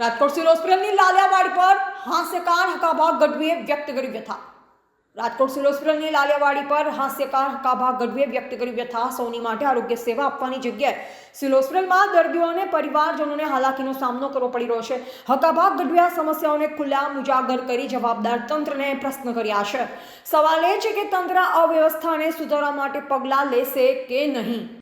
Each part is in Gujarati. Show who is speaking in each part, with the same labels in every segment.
Speaker 1: રાજકોટ સિવિલ હોસ્પિટલની લાલિયાવાડી પર હાસ્યકાર હકાભા ગઢવીએ વ્યક્ત કરી વ્યથા. રાજકોટ સિવિલ હોસ્પિટલની લાલિયાવાડી પર હાસ્યકાર હકાભા ગઢવીએ વ્યક્ત કરી વ્યથા. સૌની માટે આરોગ્ય સેવા આપવાની જગ્યાએ સિવિલ હોસ્પિટલમાં દર્દીઓ અને પરિવારજનોને હાલાકીનો સામનો કરવો પડી રહ્યો છે. હકાભા ગઢવી આ સમસ્યાઓને ખુલ્લામ ઉજાગર કરી જવાબદાર તંત્રને પ્રશ્ન કર્યા છે. સવાલ એ છે કે તંત્ર અવ્યવસ્થાને સુધારવા માટે પગલાં લેશે કે નહીં?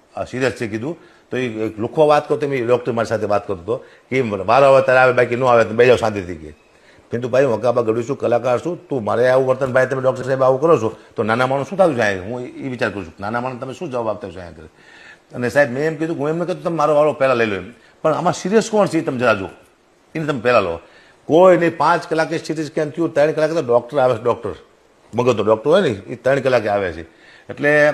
Speaker 2: સિરિયસ છે કીધું, તો એ લોકો વાત કરતો, મેં ડૉક્ટર મારી સાથે વાત કરતો હતો, કે મારો આવે તારે આવે, બાકી ન આવે, તો બે જાવ શાંતિથી કે. પરંતુ ભાઈ, હું ગડું છું, કલાકાર છું, તું મારે આવું વર્તન, ભાઈ, તમે ડૉક્ટર સાહેબ આવું કરો છો, તો નાના માણસ શું થતું છે હું એ વિચાર કરું છું, નાના માણસ તમે શું જવાબ આપતા છો અહીંયા અને સાહેબ, મેં એમ કીધું, હું એમને કીધું તમે મારો વાળો પહેલાં લઈ લો એમ. પણ આમાં સિરિયસ કોણ છે તમે જરાજો જુઓ. એને તમે પહેલાં લો. કોઈ નહીં, પાંચ કલાકે સિટી સ્કેન થયું? ત્રણ કલાકે તો ડૉક્ટર આવે છે, ડૉક્ટર. મગજનો ડૉક્ટર હોય ને, એ ત્રણ કલાકે આવે છે. એટલે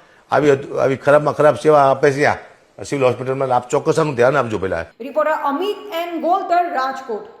Speaker 2: આવી આવી ખરાબમાં ખરાબ સેવા આપે છે આ. સિવિલ હોસ્પિટલમાં આપ ચોક્કસ ધ્યાન આપજો પહેલાં.
Speaker 1: Reporter Amit N Goltar, Rajkot.